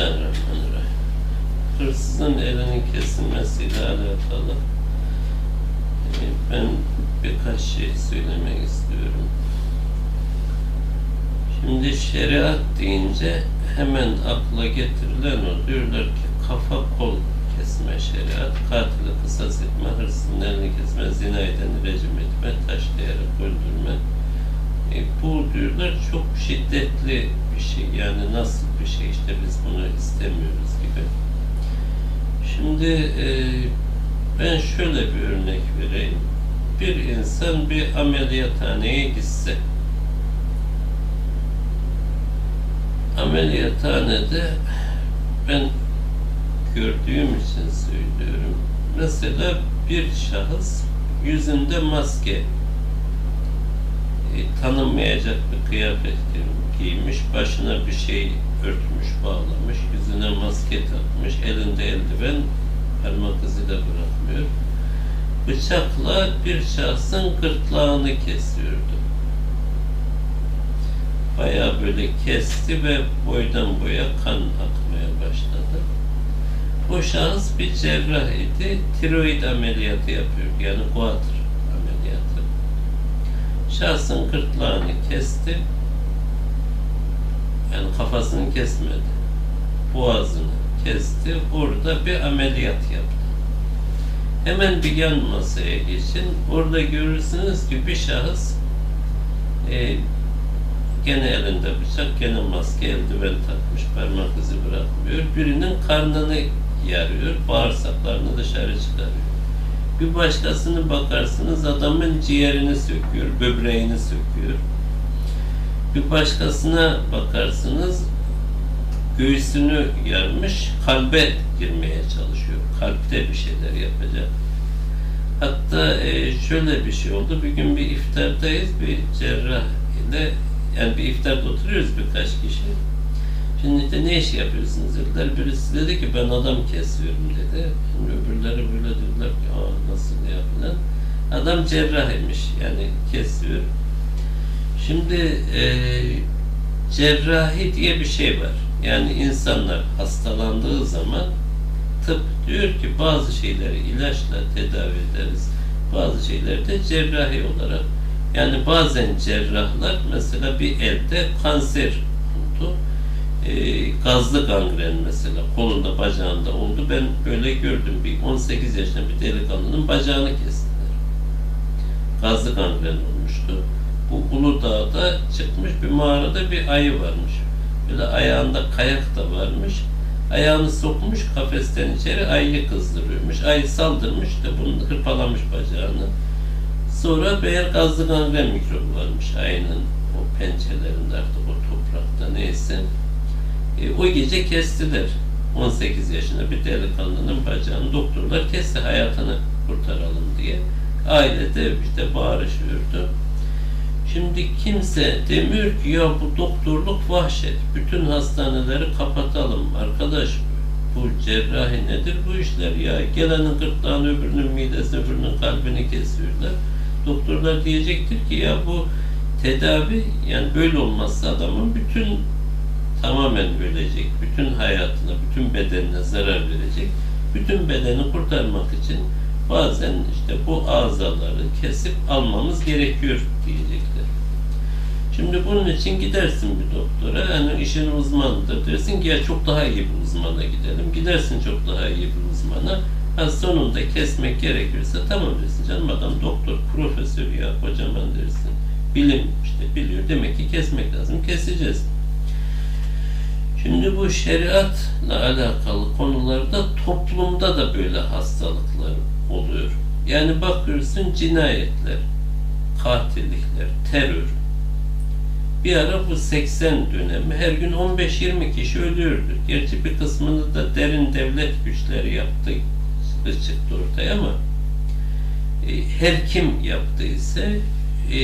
Bismillahirrahmanirrahim. Hırsızın elinin kesilmesiyle alakalı ben birkaç şey söylemek istiyorum. Şimdi şeriat deyince hemen akla getirilen o. Diyorlar ki kafa kol kesme şeriat, katili kısas etme, hırsızın elini kesme, zina edeni rejim etme, taşlayarak öldürme. E, bu diyorlar çok şiddetli şey. Yani nasıl bir şey işte biz bunu istemiyoruz gibi. Şimdi e, ben şöyle bir örnek vereyim. Bir insan bir ameliyathaneye gitse ameliyathanede ben gördüğüm için söylüyorum. Mesela bir şahıs yüzünde maske e, tanınmayacak bir kıyafet giymiş, başına bir şey örtmüş, bağlamış, yüzüne maske takmış, elinde eldiven, parmak izi de bırakmıyor. Bıçakla bir şahsın gırtlağını kesiyordu. Bayağı böyle kesti ve boydan boya kan akmaya başladı. O şahıs bir cerrah idi, tiroid ameliyatı yapıyor, yani ameliyatı. Şahsın gırtlağını kesti, yani kafasını kesmedi, boğazını kesti, orada bir ameliyat yaptı. Hemen bir yan masaya geçin, orada görürsünüz ki bir şahıs e, gene elinde bıçak, gene maske, eldiven takmış, parmak izi bırakmıyor. Birinin karnını yarıyor, bağırsaklarını dışarı çıkarıyor. Bir başkasını bakarsınız adamın ciğerini söküyor, böbreğini söküyor. Bir başkasına bakarsınız göğsünü yarmış, kalbe girmeye çalışıyor. Kalpte bir şeyler yapacak. Hatta e, şöyle bir şey oldu. Bir gün bir iftardayız. Bir cerrah ile yani bir iftarda oturuyoruz birkaç kişi. Şimdi de ne iş yapıyorsunuz dediler. Birisi dedi ki ben adam kesiyorum dedi. Şimdi öbürleri böyle dediler ki aa nasıl ya falan. Adam cerrah imiş yani kesiyor. Şimdi e, cerrahi diye bir şey var. Yani insanlar hastalandığı zaman tıp diyor ki bazı şeyleri ilaçla tedavi ederiz. Bazı şeyleri de cerrahi olarak yani bazen cerrahlar mesela bir elde kanser oldu. E, gazlı gangren mesela kolunda bacağında oldu. Ben böyle gördüm. Bir 18 yaşında bir delikanlının bacağını kestiler. Gazlı gangren olmuştu. Bu Uludağ'da çıkmış bir mağarada bir ayı varmış. Böyle ayağında kayak da varmış. Ayağını sokmuş kafesten içeri ayıyı kızdırıyormuş. Ayı saldırmış da bunu hırpalamış bacağını. Sonra meğer gazlı gangren mikrobu varmış ayının o pençelerinde artık o toprakta neyse. E, o gece kestiler. 18 yaşında bir delikanlının bacağını doktorlar kesti hayatını kurtaralım diye. Aile de işte bağırışıyordu. Şimdi kimse demiyor ki ya bu doktorluk vahşet. Bütün hastaneleri kapatalım arkadaş. Bu cerrahi nedir bu işler ya? Gelenin gırtlağını öbürünün midesini öbürünün kalbini kesiyorlar. Doktorlar diyecektir ki ya bu tedavi yani böyle olmazsa adamın bütün tamamen ölecek. Bütün hayatına, bütün bedenine zarar verecek. Bütün bedeni kurtarmak için bazen işte bu azaları kesip almamız gerekiyor diyecekler. Şimdi bunun için gidersin bir doktora, yani işin uzmanıdır dersin ki ya çok daha iyi bir uzmana gidelim. Gidersin çok daha iyi bir uzmana. Ha sonunda kesmek gerekirse tamam dersin canım adam doktor, profesör ya kocaman dersin. Bilim işte biliyor demek ki kesmek lazım keseceğiz. Şimdi bu şeriatla alakalı konularda toplumda da böyle hastalıklar oluyor. Yani bakıyorsun cinayetler, katillikler, terör. Bir ara bu 80 dönemi her gün 15-20 kişi ölüyordu. Gerçi bir kısmını da derin devlet güçleri yaptı, çıktı ortaya ama e, her kim yaptıysa e,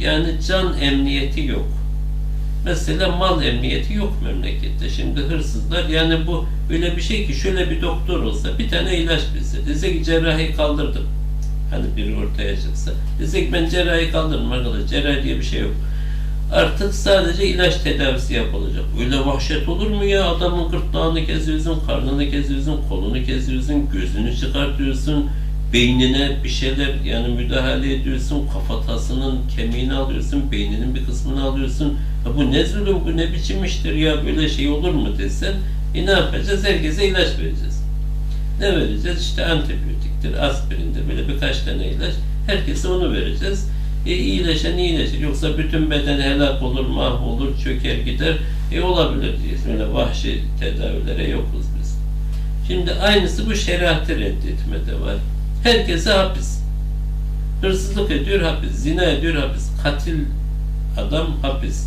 yani can emniyeti yok. Mesela mal emniyeti yok memlekette. Şimdi hırsızlar yani bu öyle bir şey ki şöyle bir doktor olsa bir tane ilaç bilse dese ki cerrahi kaldırdım. Hani biri ortaya çıksa dese ki ben cerrahi kaldırdım arkadaş cerrahi diye bir şey yok. Artık sadece ilaç tedavisi yapılacak. Öyle vahşet olur mu ya? Adamın gırtlağını kesiyorsun, karnını kesiyorsun, kolunu kesiyorsun, gözünü çıkartıyorsun, beynine bir şeyler yani müdahale ediyorsun, kafatasının kemiğini alıyorsun, beyninin bir kısmını alıyorsun. Ya bu ne zulüm, bu ne biçim iştir ya böyle şey olur mu desen, e ne yapacağız? Herkese ilaç vereceğiz. Ne vereceğiz? İşte antibiyotiktir, aspirindir, böyle birkaç tane ilaç. Herkese onu vereceğiz. E iyileşen iyileşir. Yoksa bütün beden helak olur, mahvolur, çöker gider. E olabilir diye. Öyle vahşi tedavilere yokuz biz. Şimdi aynısı bu şeriatı reddetmede var. Herkese hapis. Hırsızlık ediyor hapis, zina ediyor hapis, katil adam hapis,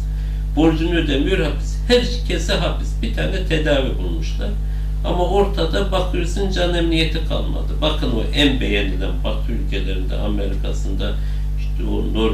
borcunu ödemiyor hapis. Herkese hapis. Bir tane tedavi bulmuşlar. Ama ortada bakıyorsun can emniyeti kalmadı. Bakın o en beğenilen Batı ülkelerinde, Amerika'sında işte o Nor